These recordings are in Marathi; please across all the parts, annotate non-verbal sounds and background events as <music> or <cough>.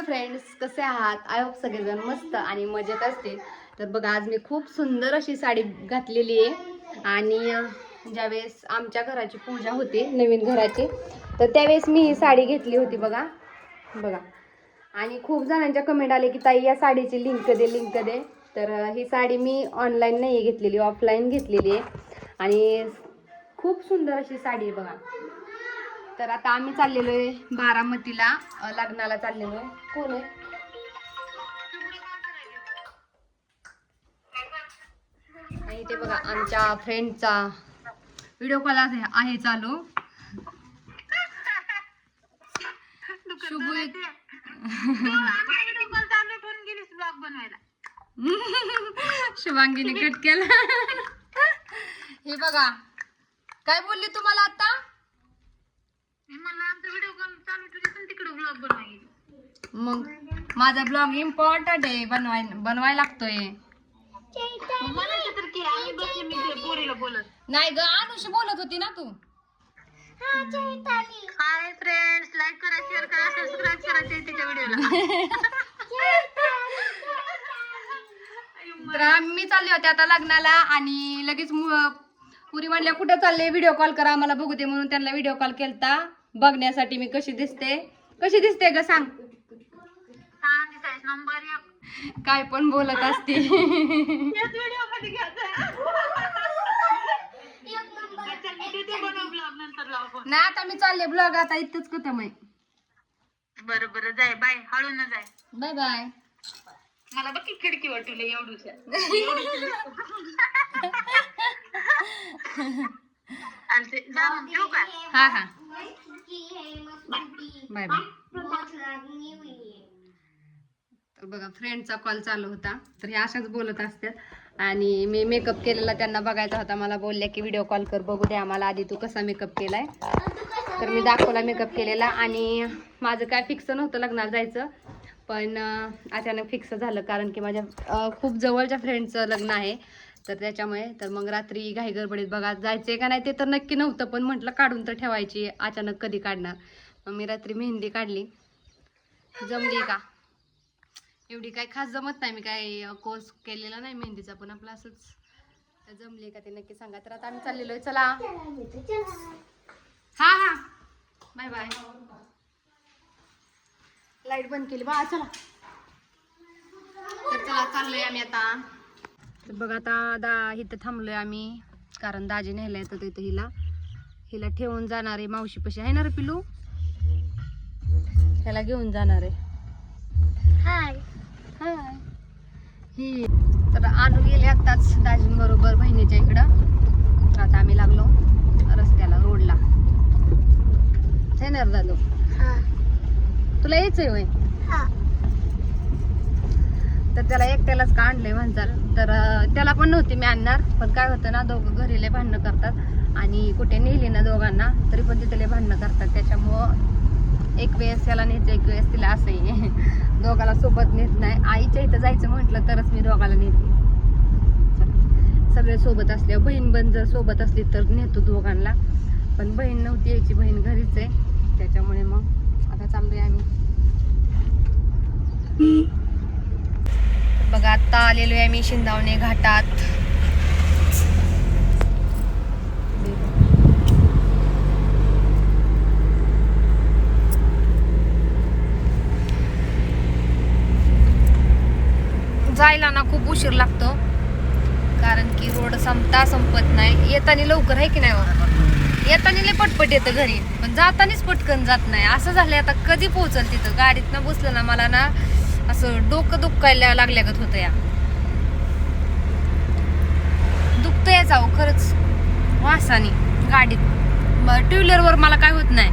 हॅलो फ्रेंड्स कसे आहात? आय होप सगळेजण मस्त आणि मजेत असतील. तर बघा आज मी खूप सुंदर अशी साडी घातलेली आहे. आणि ज्यावेळेस आमच्या घराची पूजा होती नवीन घराची तर त्यावेळेस मी ही साडी घेतली होती बघा. बघा. आणि खूप जणांच्या कमेंट आले की ताई या साडीची लिंक दे लिंक दे. तर ही साडी मी ऑनलाईन नाही घेतलेली ऑफलाईन घेतलेली आहे. आणि खूप सुंदर अशी साडी आहे बघा. तर आता आम्ही चाललेलो आहे बारामतीला लग्नाला चाललेलो आहे कोण आहे? आणि ते बघा आमच्या फ्रेंडचा व्हिडिओ कॉल आहे आहे चालू. शुभू <laughs> शुभांगीने कट केला. हे बघा काय बोलली तुम्हाला आता? मग माझा ब्लॉग इम्पॉर्टंट आहे बनवाय बनवाय लागतोय. नाही ग अनुष बोलत होती ना तू. हाय फ्रेंड्स लाईक करा शेअर करा सबस्क्राईब करा चैतीच्या व्हिडिओला तर आम्ही चालले होते आता लग्नाला आणि लगेच मु- पुरी म्हणल्या कुठं चालले? व्हिडिओ कॉल करा आम्हाला बघू दे म्हणून त्यांना व्हिडिओ कॉल केलता. बघण्यासाठी मी कशी दिसते. कशी दिसते ग सांग. काय पण बोलत असते. <laughs> नाही आता मी चालले ब्लॉग आता इथंच कथम आहे बरं बरं जाय बाय हळू न जाय. बाय बाय मला बघ की खिडकी वाटवली एवढूच्या <laughs> चालते जा मग ठेवू का? हा हा. बाय. बाय तर बघा फ्रेंडचा कॉल चालू होता. तर हे अशाच बोलत असतात. आणि मी मेकअप केलेला त्यांना बघायचा होता. मला बोलल्या की व्हिडिओ कॉल कर बघू दे आम्हाला आधी तू कसा मेकअप केलाय. तर मी दाखवला मेकअप केलेला. आणि माझं काय फिक्स नव्हतं लग्नाला जायचं. पण अचानक फिक्स झालं. कारण की माझ्या खूप जवळच्या फ्रेंडचं लग्न आहे. तर त्याच्यामुळे तर मग रात्री घाई गडबडीत बघा जायचे का नाही ते तर नक्की नव्हतं पण म्हटलं काढून तर ठेवायची अचानक कधी काढणार. मग मी रात्री मेहंदी काढली. जमली का? एवढी काही खास जमत नाही मी काय कोर्स केलेला नाही मेहंदीचा पण आपला असंच. जमली का ते नक्की सांगा. तर आता आम्ही चाललेलो आहे चला. हा हा. बाय बाय लाइट बंद केली. बा चला. तर चला चाललोय आम्ही आता. तर बघा आता दा इथं थांबलोय आम्ही. कारण दाजी न्यायला येतं तिथं हिला. हिला ठेवून जाणार आहे मावशीपाशी. आहे ना रे पिलू? ह्याला घेऊन जाणार आहे. हाय. हाय. ही. तर आणू गेले आत्ताच दाजींबरोबर बहिणीच्या इकडं. आता आम्ही लागलो रस्त्याला रोडला. येणार दादू. तुला यायचंय होय? तर त्याला एकट्यालाच का आणले म्हणजाल तर त्याला पण नव्हती मी आणणार पण काय होतं ना दोघं घरीले भांडणं करतात. आणि कुठे नेली ना दोघांना तरी पण तिथले भांडणं करतात. त्याच्यामुळं एक वेळेस याला न्यायचं एक वेळेस तिला असंही. <laughs> दोघाला सोबत नेत नाही. आईच्या इथं जायचं म्हटलं तरच मी दोघाला नेते. सगळे सोबत असले बहीण बन जर सोबत असली तर नेतो दोघांना. पण बहीण नव्हती यायची बहीण घरीच आहे. त्याच्यामुळे मग आता चाललोय आम्ही. बघा आता आलेलो आहे मी शिंदावणे घाटात. जायला ना खूप उशीर लागतो कारण की रोड संपता संपत नाही. येताना लवकर आहे की नाही हो? येताना लय पटपट येतं घरी. पण जातानीच पटकन जात नाही. असं झालंय आता कधी पोहोचल तिथं? गाडीत ना बसलं ना मला ना असं डोकं दुखायला लागल्यागत होतं या. दुखतं या जाऊ खरंच. वासानी गाडीत. टू व्हीलरवर मला काय होत नाही.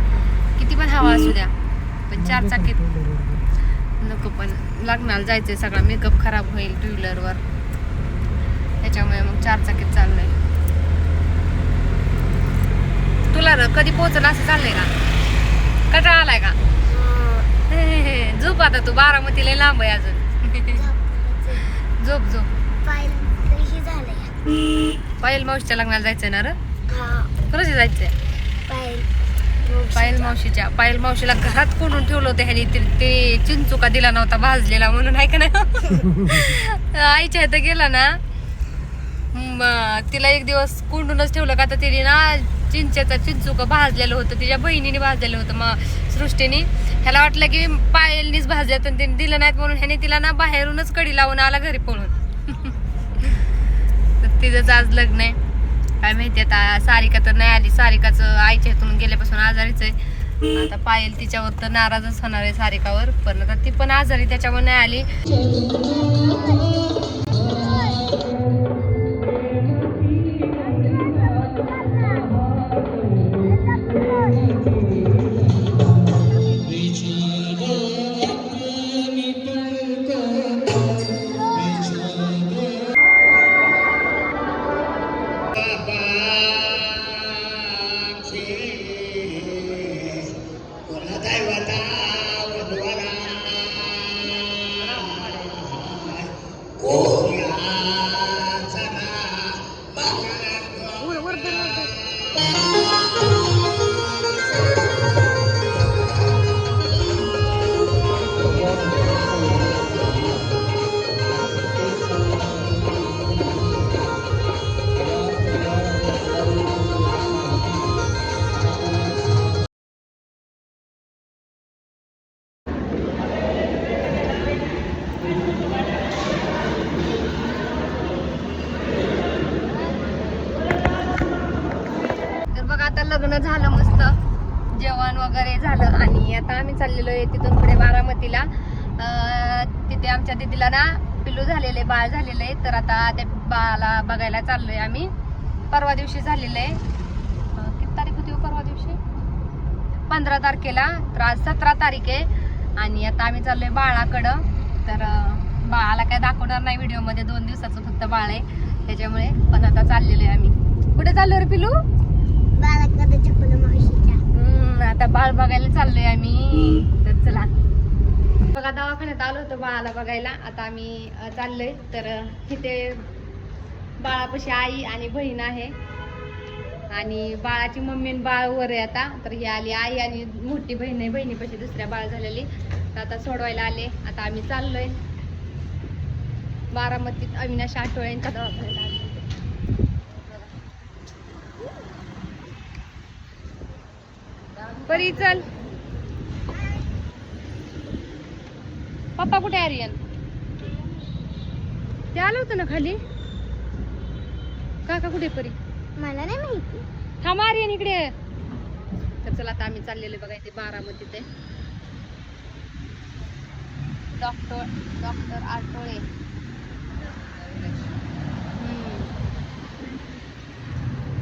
किती पण हवा असू द्या पण चार चाकीत. नको पण लग्नाला जायचंय सगळा मेकअप खराब होईल टू व्हीलरवर त्याच्यामुळे मग चार चाकीत चाललंय. तुला कधी पोहोचल असं चाललंय का? कटाळा आलाय का. <laughs> झोप आता तू बारामतीला लांब आहे अजून. <laughs> झोप झोप. पायल मावशीच्या लग्नाला जायचंय ना र? कोणाच्या जायचंय? पायल मावशीच्या. पायल मावशीला घरात कोंडून ठेवलं होतं ह्यानी? ते- चिंचुका दिला नव्हता भाजलेला म्हणून आहे का नाही? <laughs> आईच्या इथं गेला ना तिला एक दिवस कोंडूनच ठेवलं का तर तिने ना चिंचेचं चिंचुक भाजलेलं होतं तिच्या बहिणीने भाजलेलं होतं. मग सृष्टीने ह्याला वाटलं की पायलनीच भाजल्या तर तिने दिलं नाहीत म्हणून ह्याने तिला ना बाहेरूनच कडी लावून आला घरी पळून. <laughs> तर तिचंच आज लग्न आहे. काय माहिती आता सारिका तर नाही आली. सारिकाचं आईच्या हातून गेल्यापासून आजारीच आहे. आता पायल तिच्यावर तर नाराजच होणार आहे सारिकावर. पण आता ती पण आजारी त्याच्यावर नाही आली. आम्ही चाललेलो आहे तिथून पुढे बारामतीला. तिथे आमच्या दिदीला ना पिल्लू झालेले बाळ झालेलं आहे तर आता त्या बाळाला बघायला चाललोय आम्ही. परवा दिवशी झालेलं. आहे किती तारीख होती हो परवा दिवशी? पंधरा तारखेला. तर आज सतरा तारीख आहे. आणि आता आम्ही चाललोय बाळाकडं. तर बाळाला काय दाखवणार नाही व्हिडिओमध्ये. दोन दिवसाचं फक्त बाळ आहे. त्याच्यामुळे पण आता चाललेलो आहे आम्ही. कुठे चाललो रे पिलू आता बाळ बघायला चाललोय आम्ही. तर चला. बघा दवाखान्यात आलो होतो बाळाला बघायला. आता आम्ही चाललोय. तर इथे बाळापाशी आई आणि बहीण आहे. आणि बाळाची मम्मी आणि बाळ वर आहे आता. तर ही आली आई आणि मोठी बहीण आहे. बहिणीपाशी दुसऱ्या बाळ झालेली. तर आता सोडवायला आले. आता आम्ही चाललोय. बारामतीत अविनाश आठवळे यांच्या दवाखान्यात आले होते. परी चल. पप्पा कुठे आहे रियन ते आलं होतं ना खाली? काका कुठे परी? मला नाही माहिती. थांबा आर्यन इकडे. तर चला आता आम्ही चाललेले बघा इथे बारामतीत आहे डॉक्टर डॉक्टर आठवळे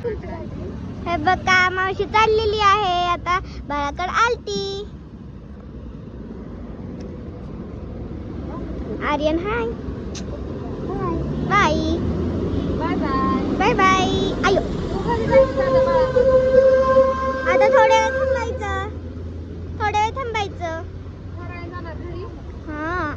हे बघा मावशी चाललेली आहे. आता बाळाकडे आलती. आर्यन हाय. Bye bye bye. Bye bye. आयो. आता थोड्या वेळ थांबायचं थोड्या वेळ थांबायचं हा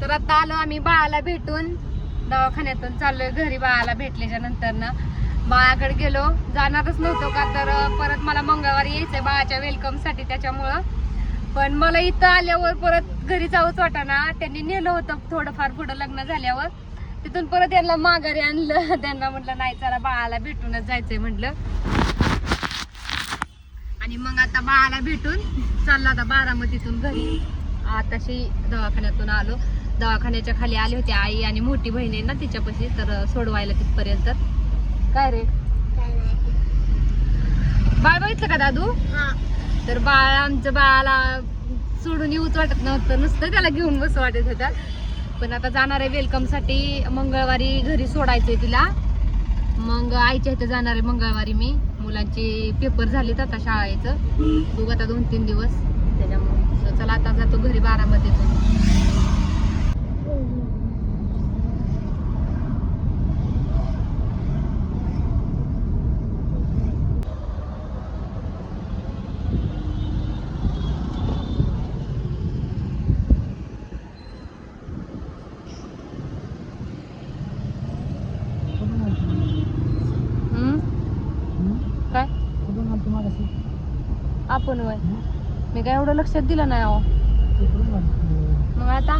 तर आता आलो आम्ही बाळाला भेटून. दवाखान्यातून चाललोय घरी बाळाला भेटल्याच्या नंतर ना बाळाकडे गेलो. जाणारच नव्हतो का तर परत मला मंगळवारी यायचंय बाळाच्या वेलकमसाठी त्याच्यामुळं. पण मला इथं आल्यावर परत घरी जाऊच वाटाना. त्यांनी नेलं होतं थोडंफार पुढं लग्न झाल्यावर. तिथून परत यांना माघारी आणलं. <laughs> त्यांना म्हटलं नाही चला बाळाला भेटूनच जायचंय म्हटलं आणि मग आता बाळाला भेटून चालला आता बारामतीतून घरी. आताशी दवाखान्यातून आलो. दवाखान्याच्या खाली आले होते आई आणि मोठी बहीण आहे ना तिच्यापाशी तर सोडवायला तिथपर्यंत. काय रे? बाळ बघितलं का दादू? तर बाळ आमच्या बाळाला सोडून येऊच वाटत नव्हतं. नुसतं त्याला घेऊन बस वाटत होता. पण आता जाणार आहे वेलकमसाठी मंगळवारी घरी सोडायचंय तिला. मग आईच्या इथे जाणार आहे मंगळवारी मी. मुलांचे पेपर झालेत आता शाळेचं. बघू आता दोन तीन दिवस. त्याच्यामुळे चला आता जातो घरी बारामतीतून. पण वय मी काय एवढं लक्षात दिलं नाही अहो. मग आता?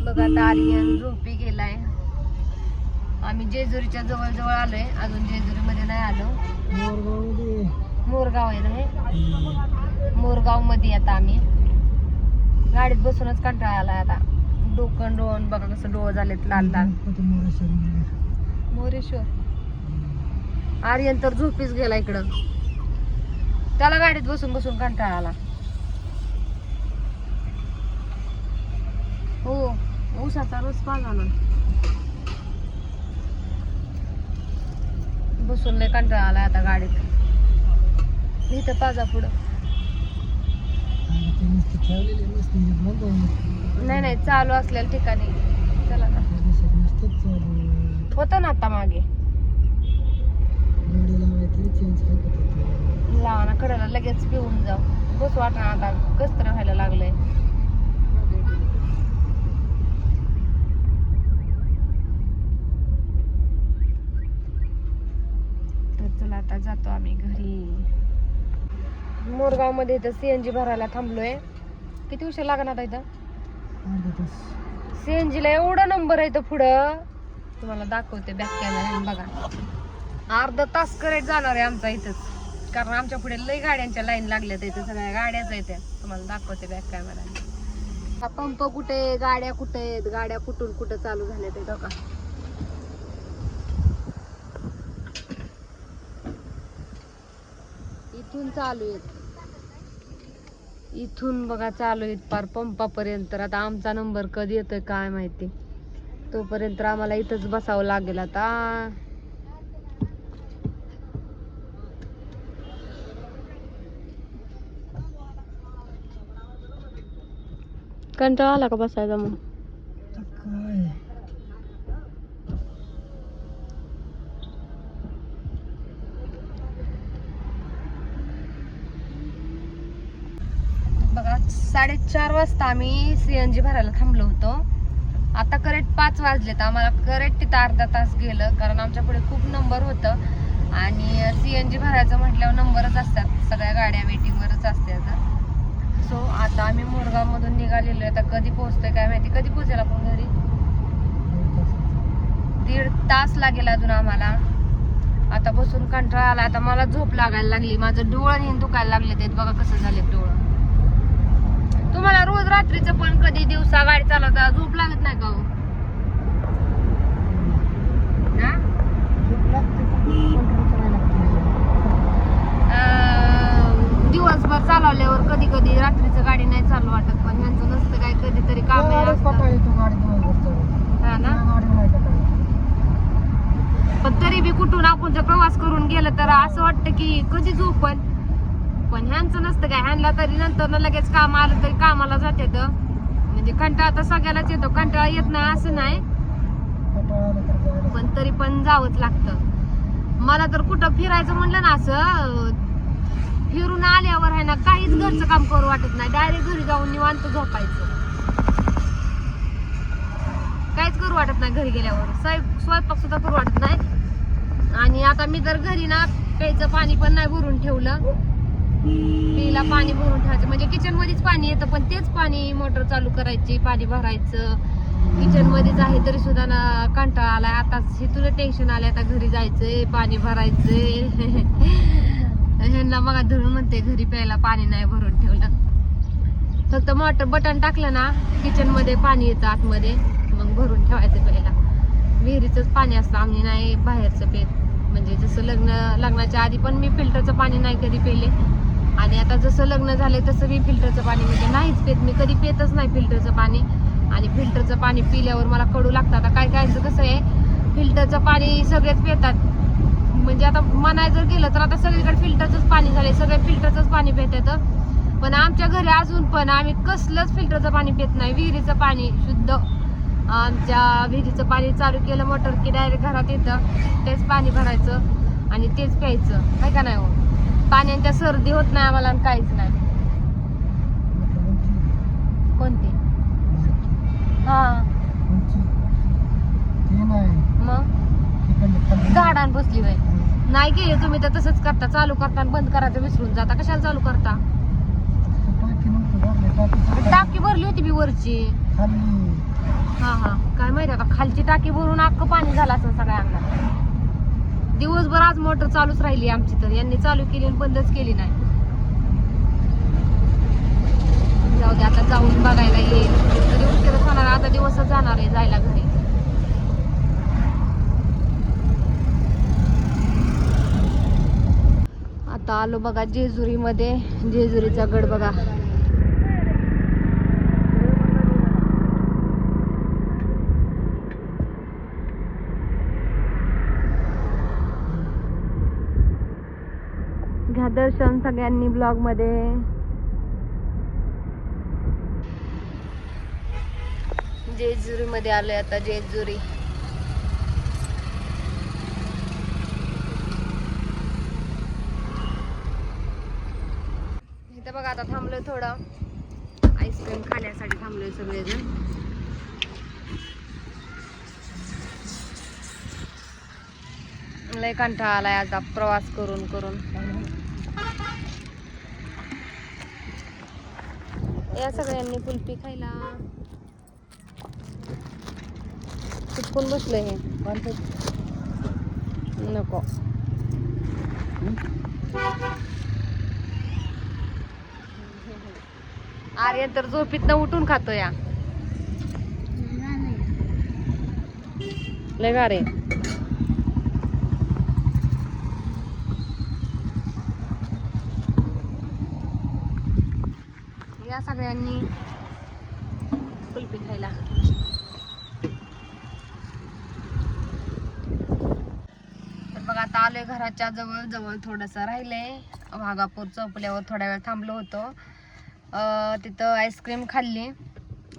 बघ आता आर्यन झोपी गेलाय. आम्ही जेजुरीच्या जवळ जवळ आलोय. अजून जेजुरीमध्ये नाही आलो. मोरगाव आहे ना हे? मोरगावमध्ये आता आम्ही. गाडीत बसूनच कंटाळा आलाय आता. डोकं डोन बघा कसं डोळ झालेत लाल लाल. मोरेश्वर. आर्यन तर झोपीच गेला इकडं. त्याला गाडीत बसून बसून कंटाळा आला. हो ऊसाचा रस पाजाला बसून लय कंटाळा आला आता गाडीत. इथं पाजा पुढं. नाही नाही चालू असलेल्या ठिकाणी. चला ना. होतं ना आता मागे. लावा ना कडेला लगेच पिऊन जाऊ. बस वाटणार आता कसतर व्हायला लागलंय. तर चला आता जातो आम्ही घरी. मोरगावमध्ये इथं सीएनजी भरायला थांबलोय. किती उशीर लागणार आता इथं? सीएनजी ला एवढा नंबर आहे इथं पुढं. तुम्हाला दाखवते बॅक कॅमेरा बघा. अर्धा तास करेक्ट जाणार आहे आमचा इथंच. कारण आमच्या पुढे लई गाड्यांच्या लाईन लागल्यात इथं सगळ्या गाड्याच आहेत त्या. तुम्हाला दाखवते बॅक कॅमेरा हा पंप कुठे आहे, गाड्या कुठे आहेत गाड्या कुठून कुठं चालू झाल्या ते बघा. इथून चालू आहेत. इथून बघा चालू आहेत पार पंपापर्यंत तर आता आमचा नंबर कधी येतोय काय माहिती. तोपर्यंत आम्हाला इथंच बसावं लागेल आता. कंटाळा आला का बसायचा मग बघा साडेचार वाजता आम्ही सीएनजी भरायला थांबलो होतो. आता करेक्ट पाच वाजलेत. आम्हाला करेक्ट तिथं अर्धा तास गेलं कारण आमच्या पुढे खूप नंबर होतं. आणि सीएनजी भरायचं म्हटल्यावर नंबरच असतात. सगळ्या गाड्या वेटिंगवरच असतात. सो आता आम्ही मोरगावमधून निघालेलो आहे. आता कधी पोहोचतोय काय माहिती? कधी पोहोचेल आपण घरी? दीड तास लागेल अजून आम्हाला. आता बसून कंटाळा आला. आता मला झोप लागायला लागली. माझं डोळं हे दुखायला लागले ते बघा कसं झाले डोळं. तुम्हाला रोज रात्रीचं पण कधी दिवसा गाडी चालवता झोप लागत नाही का हो? हा? कधी रात्रीचं गाडी नाही चालू वाटत पण ह्यांचं नसतं काय कधीतरी काम हा ना? पण तरी बी कुठून आपण जर प्रवास करून गेलं तर असं वाटतं की कधी झोपण पण. ह्यांचं नसतं काय ह्यांना तरी नंतर न लगेच काम आलं तरी कामाला जाते म्हणजे कंटाळा तर सगळ्यालाच येतो कंटाळा येत नाही असं नाही. पण तरी पण जावंच लागतं. मला तर कुठं फिरायचं म्हणलं ना असं फिरून आल्यावर आहे ना काहीच घरचं काम करू वाटत नाही. डायरेक्ट घरी जाऊन निवांत झोपायचं. काहीच करू वाटत नाही घरी गेल्यावर. स्वयं- स्वयंपाक सुद्धा करू वाटत नाही. आणि आता मी तर घरी ना प्यायचं पाणी पण नाही भरून ठेवलं पिला पाणी भरून ठेवायचं. म्हणजे किचन मध्येच पाणी येतं पण तेच पाणी मोटर चालू करायची पाणी भरायचं. किचन मध्येच आहे तरी सुद्धा ना कंटाळा आलाय. आता तुला टेन्शन आलंय आता घरी जायचंय पाणी भरायचंय. <laughs> ह्यांना बघा धरून म्हणते घरी प्यायला पाणी नाही भरून ठेवलं. फक्त मोटर बटन टाकलं ना किचनमध्ये पाणी येतं आतमध्ये मग भरून ठेवायचं प्यायला. विहिरीचंच पाणी असतं आम्ही नाही बाहेरचं पेत. म्हणजे जसं लग्न लग्नाच्या आधी पण मी फिल्टरचं पाणी नाही कधी पेले. आणि आता जसं लग्न झाले तसं मी फिल्टरचं पाणी म्हणजे नाहीच पेत. मी कधी पेतच नाही फिल्टरचं पाणी. आणि फिल्टरचं पाणी पिल्यावर मला कडू लागतं. आता काय काय कसं आहे फिल्टरचं पाणी सगळेच पितात. म्हणजे आता म्हणायचं जर गेलं तर आता सगळीकडे फिल्टरचंच पाणी झालंय. सगळे फिल्टरचंच पाणी पित येतं पण आमच्या घरी अजून पण आम्ही कसलंच फिल्टरचं पाणी पित नाही. विहिरीचं पाणी शुद्ध. आमच्या विहिरीचं पाणी चालू केलं मोटर की डायरेक्ट घरात येतं. तेच पाणी भरायचं आणि तेच प्यायचं. काय का नाही हो? पाण्याच्या सर्दी होत नाही आम्हाला आणि काहीच नाही. कोणती? हा. मग? झाडान बसली बाई. नाही केले तुम्ही तर तसंच करता. चालू करता आणि बंद करायचं विसरून जाता. कशाला चालू करता? टाकी भरली, होती मी वरची. हा हा. काय माहिती आता खालची टाकी भरून अख्खं पाणी झालं असं सगळ्या अंगात दिवसभर आज मोटर चालूच राहिली आमची तर. यांनी चालू केली आणि बंदच केली नाही. जाऊ दे आता जाऊन बघायला येईल. तरी उशीरच होणार आता दिवसच जाणार आहे जायला घरी. आता आलो बघा जेजुरीमध्ये. जेजुरीचा गड बघा. घ्या दर्शन सगळ्यांनी ब्लॉगमध्ये. जेजुरीमध्ये जेजुरी आलोय आता जेजुरी इथं बघा आता थांबलोय थोडं आईस्क्रीम खाण्यासाठी थांबलोय सगळेजण. लय कंटाळा आलाय आता प्रवास करून करून. या सगळ्यांनी कुल्फी खायला. चिटकून बसलं हे. नको. आर्यन तर झोपीत उठून खातो या लय गारे या सगळ्यांनी कुल्फी खायला. तर बघा आता आलोय घराच्या जवळ जवळ थोडंसं राहिलंय. वाघापूर चौपल्यावर थोड्या वेळ थांबलो होतो. तिथं आईस्क्रीम खाल्ली.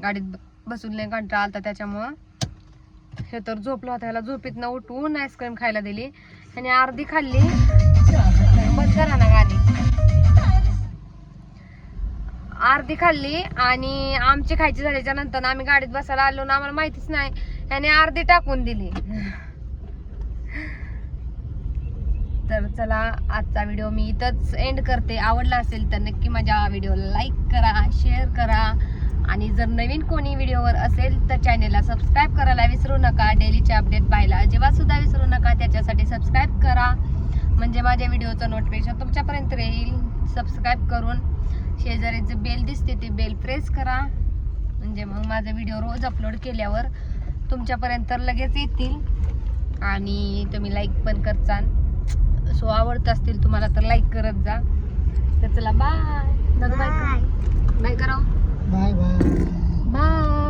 गाडीत बसून लय कंटाळा आलता त्याच्यामुळं. हे तर झोपलं होतं ह्याला झोपीत न उठून आईस्क्रीम खायला दिली. आणि अर्धी खाल्ली. बंद करा ना गाडी. अर्धी खाल्ली आणि आमची खायची झाल्याच्यानंतर आम्ही गाडीत बसायला आलो ना आम्हाला माहितीच नाही. याने अर्धी टाकून दिली. तर चला आजचा व्हिडिओ मी इथंच एंड करते. आवडला असेल तर नक्की माझ्या व्हिडिओला लाईक करा शेअर करा. आणि जर नवीन कोणी व्हिडिओवर असेल तर चॅनेलला सबस्क्राईब करायला विसरू नका. डेलीचे अपडेट पाहायला अजिबातसुद्धा विसरू नका. त्याच्यासाठी सबस्क्राईब करा. म्हणजे माझ्या व्हिडिओचं नोटिफिकेशन तुमच्यापर्यंत येईल सबस्क्राईब करून शेजारीचं बेल दिसते ते बेल प्रेस करा. म्हणजे मग माझा व्हिडिओ रोज अपलोड केल्यावर तुमच्यापर्यंत लगेच येतील. आणि तुम्ही लाईक पण करचाल. सो आवडत असतील तुम्हाला तर लाईक करत जा. तर चला बाय बाय बाय करा बाय बाय बाय